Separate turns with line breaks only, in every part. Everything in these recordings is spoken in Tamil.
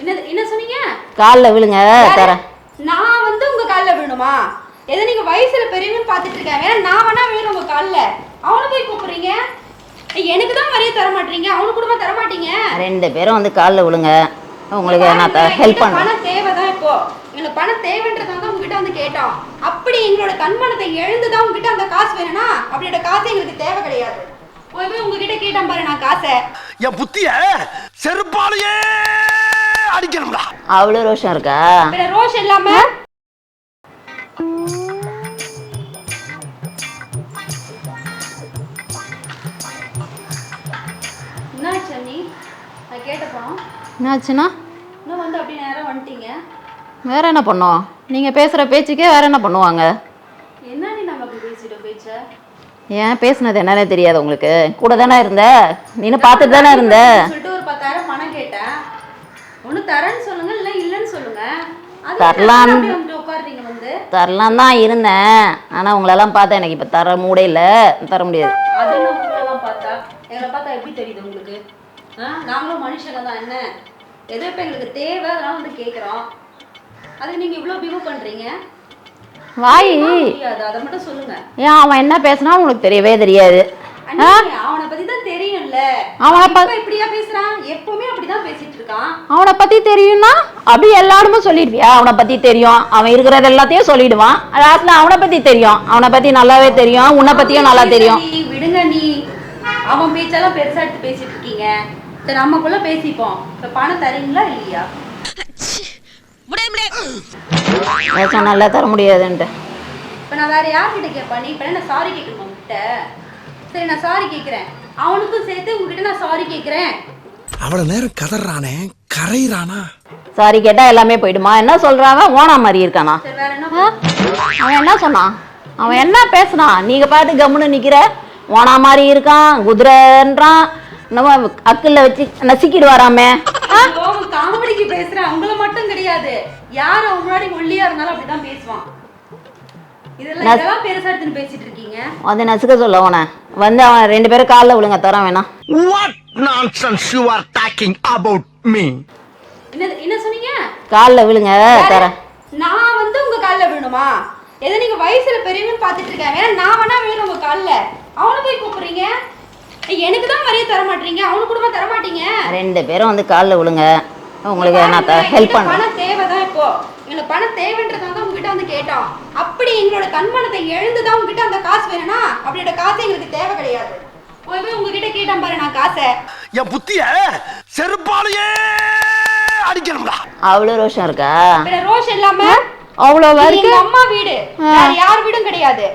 என்னது என்ன சொன்னீங்க?
காலில் விழுங்க தரேன்.
நான் வந்து உங்க கால்ல விழணுமா? எதை நீங்க வயசுல பெரியவங்கன்னு பாத்துட்டு இருக்கேன் வேணா நான் வேணா விழுறேன் உங்க கால்ல. அவனை போய் கூப்பிடுறீங்க? எனக்கு தான் மரியாதை தர மாட்டீங்க. அவனுக்கு கூட தர மாட்டீங்க.
ரெண்டு பேரும் வந்து காலில் விழுங்க. உங்களுக்கு நான் ஹெல்ப் பண்ணுறேன்
பணம் தேவைதான் இப்போ. எங்களுக்கு பணம் தேவைன்றதால தான் உங்ககிட்ட வந்து கேட்டோம். அப்படி எங்களோட தன்மானத்தை எழுந்துதான் உங்ககிட்ட அந்த காசு வேணும்னா அப்படியோட காசு எங்களுக்கு தேவை கிடையாது. போய் போய் உங்ககிட்ட கேட்டேன் பாரு நான் காசை.
என் புத்திய செருப்பாலேயே! அடிக்கணும்டா.
அவ்வளோ ரோஷம் இருக்கா?
வேற ரோஷ் இல்லாம?
என்னாச்சுன்னா?
இன்னும் வந்து அப்படி நேரம் வந்துட்டீங்க.
வேற என்ன பண்ணோம்? நீங்கள் பேசுகிற பேச்சுக்கே வேற என்ன பண்ணுவாங்க?
என்ன நீ நம்ம அப்படி பேசிட்டோம் பேச்ச?
ஏன் பேசுனது என்னன்னே தெரியாது உங்களுக்கு. கூட தானே இருந்த? நீனு பார்த்துட்டு தானே இருந்த?
சொல்லிட்டு ஒரு பத்தாயிரம் பணம் கேட்டேன். ஒண்ணு தரேன்னு சொல்லுங்க இல்ல இல்லைன்னு சொல்லுங்க. அது
தரலாம். தரலாம் தான் இருந்தேன். ஆனால் உங்களெல்லாம் பார்த்தா எனக்கு இப்போ தர மூடே இல்லை. தர முடியாது.
அது என்ன உங்களெல்லாம் பார்த்தா? எங்களை பார்த்தா எப்படி தெரியுது உங்களுக்கு? ஆ நாங்களும் மனுஷங்க தான் என்ன? எதோ இப்போ எங்களுக்கு தேவை அதெல்லாம் வந்து கேட்குறோம் அதுக்கு நீங்க இவ்வளோ பிகு பண்றீங்க?
வாய்.
முடியாது அதை மட்டும் சொல்லுங்க.
ஏன் அவன் என்ன பேசினா உங்களுக்கு தெரியவே தெரியாது.
பத்தி தான் தெரியும்ல.
அவனை ப-
இப்ப இப்படியா பேசுறான்? எப்பவுமே அப்படிதான் பேசிட்டு இருக்கான்.
அவனை பற்றி தெரியும்னா அப்படி எல்லாருமே சொல்லிடுவியா? அவனை பற்றி தெரியும். அவன் இருக்கிறது எல்லாத்தையும் சொல்லிடுவான். லாஸ்ட்டில் அவனை பற்றி தெரியும். அவனை பற்றி நல்லாவே தெரியும். உன்னை பற்றியும் நல்லா தெரியும்.
விடுங்க நீ. அவன் பேச்செல்லாம் பெருசா எடுத்து பேசிட்டு இருக்கீங்க. சரி நமக்குள்ள பேசிப்போம். இப்ப பணம் தரீங்களா இல்லையா?
நான் சொன்னல தர முடியாதுன்ட்டு.
இப்ப நான் வேற யார்கிட்ட கேட்பேன்? நீ இப்ப நான் சாரி கேட்கணும் உங்ககிட்ட சரி நான் சாரி கேட்கிறேன். அவனுக்கும் சேர்த்து உங்ககிட்ட நான் சாரி கேட்கிறேன்
அவ்வளவு நேரம் கதறானே கரையிறானா?
சாரி கேட்டால் எல்லாமே போயிடுமா? என்ன சொல்கிறான் அவன் ஓனா மாதிரி இருக்கானா?
சரி வேற என்ன?
ஆ? அவன் என்ன சொன்னான் அவன் என்ன பேசுனான் நீங்க பாட்டு கம்முன்னு நிக்கிற. ஓனா மாதிரி இருக்கான் குதிரைன்றான். நம்ம அக்குல வச்சு நசுக்கிட்டு வராமே
காமெடிக்கு பேசுறேன் உங்களை மட்டும் கிடையாது. யார் அவன் முன்னாடி ஒல்லியா இருந்தாலும் அப்படிதான் பேசுவான். இதெல்லாம்
நான்-
இதெல்லாம் பெருசா எடுத்துன்னு பேசிட்டு இருக்கீங்க.
வந்து நசுக்க சொல்ல அவனை வந்து அவன் ரெண்டு பேரும் காலில் விழுங்க தரான் வேணாம்.
What nonsense you are talking about me
என்ன என்ன சொன்னீங்க?
காலில் விழுங்க தரேன்
நான் வந்து உங்க கால்ல விழணுமா? எதை நீங்க வயசுல பெரியவங்கன்னு பாத்துட்டு இருக்கேன் வேணா நான் வேணா விழுறேன் உங்க கால்ல. அவனை போய் கூப்பிடுறீங்க? எனக்கு தான் மரியாதை தர மாட்டீங்க. அவனுக்கு கூட தர மாட்டீங்க.
ரெண்டு பேரும் வந்து காலில் விழுங்க. உங்களுக்கு நான் ஹெல்ப் பண்ணுறேன்
பணம் தேவைதான் இப்போ. எங்களுக்கு பணம் தேவைன்றதால தான் உங்ககிட்ட வந்து கேட்டோம் அப்படி எங்களோட தன்மானத்தை எழுந்துதான் உங்ககிட்ட அந்த காசு வேணும்னா அப்படியோட காசு எங்களுக்கு தேவை கிடையாது. போய் உங்ககிட்ட கேட்டேன் பாரு நான் காசை.
என் புத்திய செருப்பாலேயே அடிக்கணும்டா.
அவ்வளோ ரோஷம் இருக்கா?
வேற ரோஷ் இல்லாம
அவ்வளோ
இது
வரைக்கும்
எங்க அம்மா வீடு. வேற யார் வீடும் கிடையாது.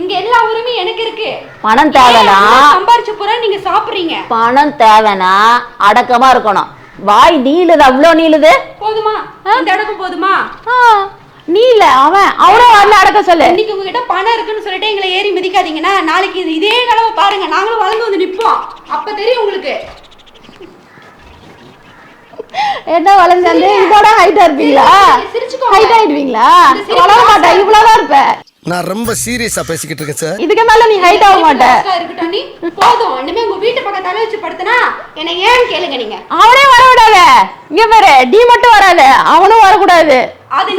இங்க எல்லா உரிமையும் எனக்கு இருக்கு.
பணம் தேவைனா?
சம்பாரிச்ச பூரா நீங்க சாப்பிடுறீங்க.
பணம் தேவைனா அடக்கமா இருக்கணும். வாய் நீளுது அவ்வளோ நீளுது?
போதுமா? இந்த அடக்கம் போதுமா?
நீல அவன் அவனோ வரல அடக்க சொல்லு.
இன்னைக்கு உங்ககிட்ட பணம் இருக்குன்னு சொல்லிட்டு எங்களை ஏறி மிதிக்காதீங்கன்னா நாளைக்கு இது இதே நிலவை பாருங்க. நாங்களும் வளர்ந்து வந்து நிப்போம். அப்ப தெரியும் உங்களுக்கு.
என்ன வளைஞ்சாந்து இதோட ஹைட்டா இருப்பீங்களா. ஹைட் ஆயிடுவீங்களா? வளர மாட்டா இவ்வளவுதான் இருப்ப
நான் ரொம்ப சீரியஸா பேசிக்கிட்டு இருக்கேன் சார்
இதுக்கு மேல நீ ஹைட் ஆக மாட்ட.
இருக்கட்டும் நீ போதும். இனிமே உங்க வீட்டு பக்கம் தலை வச்சு படுத்தனா என்ன ஏன்னு கேளுங்க நீங்க?
அவனே வர விடாத. இங்க பாரு நீ மட்டும் வராத. அவனும் வரக்கூடாது.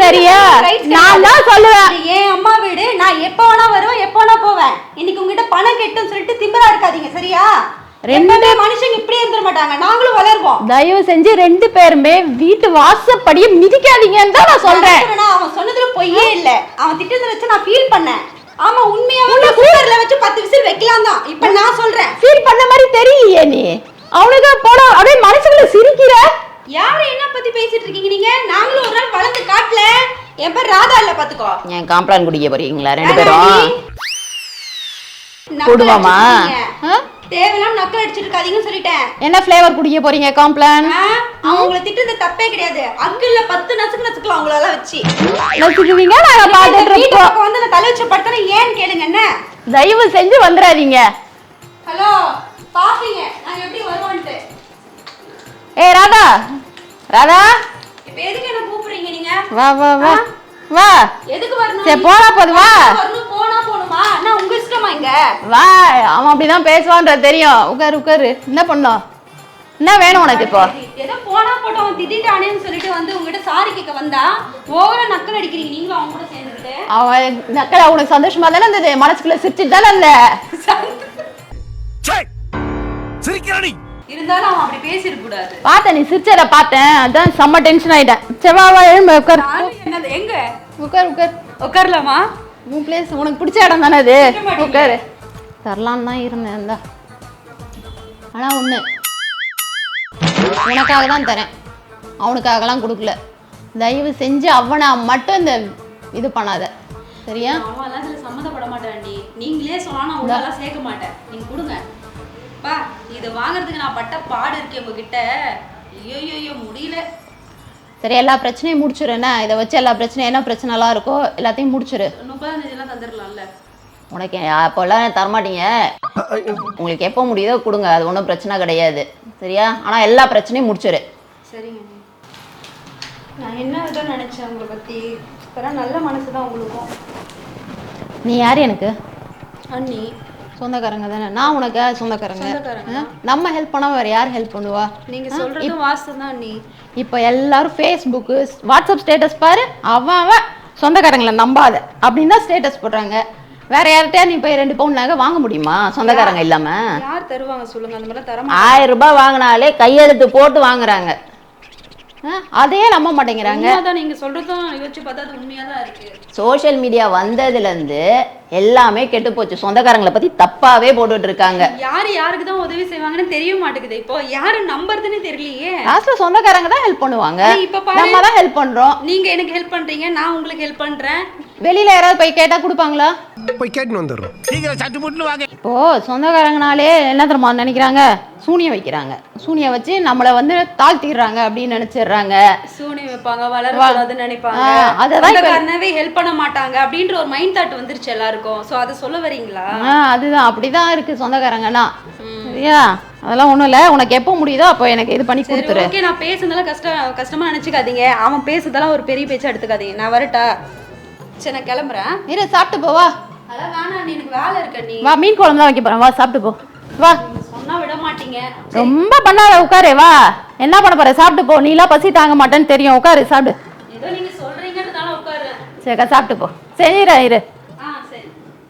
சரியா? நான் தான். சொல்லுவேன்.
என் அம்மா வீடு. நான் எப்ப வேணா வருவேன் எப்ப வேணா போவேன். இன்னைக்கு உங்ககிட்ட பணம் கெட்டுன்னு சொல்லிட்டு திமிரா இருக்காதீங்க சரியா?
ரெண்டு-
ரெண்டு மனுஷங்க இப்படியே இருந்துட மாட்டாங்க. நாங்களும் வளருவோம்.
தயவு செஞ்சு ரெண்டு பேருமே வீட்டு வாசப்படியே மிதிக்காதீங்கன்னு தான் நான் சொல்றேன்.
சொன்னதுல பொய்யே இல்ல. அவன் திட்டத்தை வச்சு நான் ஃபீல் பண்ணேன். ஆமா உண்மையாவே குக்கர்ல வச்சு பத்து விசில் வைக்கலாம் தான். இப்ப நான் சொல்றேன்.
ஃபீல் பண்ண மாதிரி தெரியலையே நீ. அவனுக்கு போட. அப்படியே மனசுக்குள்ள சிரிக்கிற.
யாரு என்ன பத்தி பேசிட்டு இருக்கீங்க நீங்க? நாங்களும் ஒரு நாள் வளர்ந்து காட்டல. என் பேர் ராதா இல்ல பாத்துக்கோ.
என் காம்ப்ளான் குடிக்க போறீங்களா? ரெண்டு. பேரும்.
இருக்கீங்க. தேவையில்லாம நக்கல் அடிச்சிருக்காதீங்கன்னு சொல்லிட்டேன்.
என்ன ஃப்ளேவர் குடிக்க போறீங்க? காம்ப்ளான்
அவங்கள திட்டுறது தப்பே கிடையாது. அக்குல பத்து நசுக்கு நசுக்கலாம் அவங்கள வச்சு.
நசுக்குவீங்க? நாங்க பாத்துட்டு இருப்போம்
வந்து நான் தலை வச்சு படுத்தனா ஏன்னு கேளுங்க என்ன?
தயவு செஞ்சு வந்துடாதீங்க
ஹலோ பாப்பீங்க நாங்க எப்படி வருவோன்ட்டு?
ஏய் ராதா. ராதா.
இப்ப எதுக்கு என்ன கூப்பிடுறீங்க நீங்க?
வா வா வா. வா.
எதுக்கு வரணும்?
சரி, போனா போதும், வா.
வரணும் போனா போணுமா நான் உங்க இஷ்டமா இங்க?
வா அவன் அப்படிதான் பேசுவான்ற தெரியும். உட்காரு உட்காரு என்ன பண்ணோம் என்ன வேணும் உனக்கு இப்போ?
ஏதோ போனா போட்டோம் அவன் திட்டானேன்னு சொல்லிட்டு வந்து உங்ககிட்ட சாரி கேட்க வந்தா ஓவரா நக்கல் அடிக்கிறீங்க. நீங்களும் அவங்க கூட சேர்ந்துக்கிட்டு.
அவன் நக்கல உனக்கு சந்தோஷமா தானே இருந்தது? மனசுக்குள்ள சிரிச்சுட்டு தானே இருந்த?
சிரிக்கிறானி
இருந்தாலும் அவன் அப்படி பேசிருக்க கூடாது.
பார்த்தேன் நீ சிரிச்சத பார்த்தேன். அதான் செம்ம டென்ஷன் ஆயிட்டேன். செவ்வாவா எழும்பு உட்கார்
எங்க?
உட்கார் உட்கார்
உட்காரலாமா
உன் பிளேஸ் உனக்கு பிடிச்ச இடம் தானே அது? உட்காரு. தரலான்னு தான் இருந்தேன் இந்தா. ஆனா ஒண்ணு. உனக்காக தான் தரேன். அவனுக்காகலாம் கொடுக்கல. தயவு செஞ்சு அவனை மட்டும் இந்த இது பண்ணாத. சரியா?
இதுல சம்மந்தப்பட மாட்டான் நீங்களே சொன்னா நான் சேர்க்க மாட்டேன். நீங்க கொடுங்க. பா இதை வாங்குறதுக்கு நான் பட்ட பாடு இருக்கேன் உங்ககிட்ட. ஐயோ ஐயோ முடியல.
சரி எல்லா பிரச்சனையும் முடிச்சிரு என்ன? இதை வச்சு எல்லா பிரச்சனையும் என்ன பிரச்சனைலாம் இருக்கோ எல்லாத்தையும் முடிச்சிரு
முப்பதாம் தந்துடலாம்ல
உனக்கு அப்போல்லாம் தரமாட்டீங்க உங்களுக்கு எப்போ முடியுதோ கொடுங்க அது ஒன்றும் பிரச்சனை கிடையாது. சரியா? ஆனால் எல்லா பிரச்சனையும் முடிச்சிரு
சரிங்க. நான் என்ன விதம் நினைச்சேன் உங்களை பத்தி? இப்பதான் நல்ல மனசு தான் உங்களுக்கும்.
நீ யார் எனக்கு?
அண்ணி.
சொந்தக்காரங்க தானே? நான் உனக்கு சொந்தக்காரங்க? நம்ம ஹெல்ப் பண்ணா வேற யார் ஹெல்ப் பண்ணுவா?
நீங்க சொல்றதும் வாஸ்தவம் தான் அண்ணி.
இப்போ எல்லாரும் ஃபேஸ்புக்கு வாட்ஸ்அப் ஸ்டேட்டஸ் பாரு அவன் அவன் சொந்தக்காரங்களை நம்பாத. அப்படின்னு தான் ஸ்டேட்டஸ் போடுறாங்க. வேற யார்கிட்டயா நீ போய் ரெண்டு பவுன் நகை வாங்க முடியுமா? சொந்தக்காரங்க இல்லாம?
யார் தருவாங்க சொல்லுங்க அந்த மாதிரி தர
ஆயிரம் ரூபாய் வாங்கினாலே கையெழுத்து போட்டு வாங்குறாங்க? அதையே நம்ப மாட்டேங்கிறாங்க.
நீங்க சொல்றதும் யோசிச்சு பார்த்தா அது உண்மையா தான் இருக்கு.
சோஷியல் மீடியா வந்ததுலேருந்து எல்லாமே கெட்டு போச்சு. சொந்தக்காரங்களை பத்தி தப்பாவே போட்டுட்டு இருக்காங்க.
யாரு யாருக்கு தான் உதவி செய்வாங்கன்னு தெரிய மாட்டேங்குது. இப்போ யாரு நம்புறதுன்னு தெரியலையே.
லாஸ்ட்ல சொந்தக்காரங்க தான் ஹெல்ப் பண்ணுவாங்க.
இப்ப.
நம்ம தான் ஹெல்ப் பண்றோம்.
நீங்க எனக்கு ஹெல்ப் பண்றீங்க நான் உங்களுக்கு ஹெல்ப் பண்றேன்.
வெளியில யாராவது போய் கேட்டா கொடுப்பாங்களா?
போய் கேட்டுன்னு வந்துடுறோம்.
சீக்கிரம் சட்டு முட்டு வாங்க.
இப்போ சொந்தக்காரங்கனாலே என்ன தெரியுமா நினைக்கிறாங்க? சூனியம் வைக்கிறாங்க. சூனியம் வச்சு நம்மளை வந்து தாழ்த்திடுறாங்க அப்படின்னு நினைச்சிடுறாங்க.
சூனி வைப்பாங்க வளரக்கூடாதுன்னு நினைப்பாங்க. சொந்தக்காரனவே ஹெல்ப் பண்ண மாட்டாங்க அப்படின்ற ஒரு மைண்ட் தாட் வந்துருச்சு எல்லாருக்கும். சோ அதை சொல்ல வரீங்களா?
அதுதான். அப்படிதான் இருக்கு சொந்தக்காரங்கன்னா. சரியா? அதெல்லாம் ஒண்ணும் இல்ல. உனக்கு எப்போ முடியுதோ அப்போ எனக்கு இது பண்ணி கொடுத்துரு.
ஓகே நான் பேசுனதெல்லாம் கஷ்டம் கஷ்டமா நினைச்சுக்காதீங்க. அவன் பேசுறதெல்லாம் ஒரு பெரிய பேச்சா எடுத்துக்காதீங்க. நான் வரட்டா? சரி நான் கிளம்புறேன்.
இரு சாப்பிட்டு போ வா.
அதெல்லாம் வேணாம் நீ எனக்கு வேலை இருக்க நீ.
வா மீன் குழம்பு தான் வைக்க போறேன். வா சாப்பிட்டு போ. வா.
மாட்டீங்க
ரொம்ப பண்ணாத உட்காரு வா. என்ன பண்ண போற? சாப்பிட்டு போ. நீலாம் பசி தாங்க மாட்டேன்னு தெரியும். உட்காரு சாப்பிடு.
ஏதோ நீங்க சொல்றீங்கன்றதால உட்காரு
சரிக்கா சாப்பிட்டு போ. சரிடா இரு.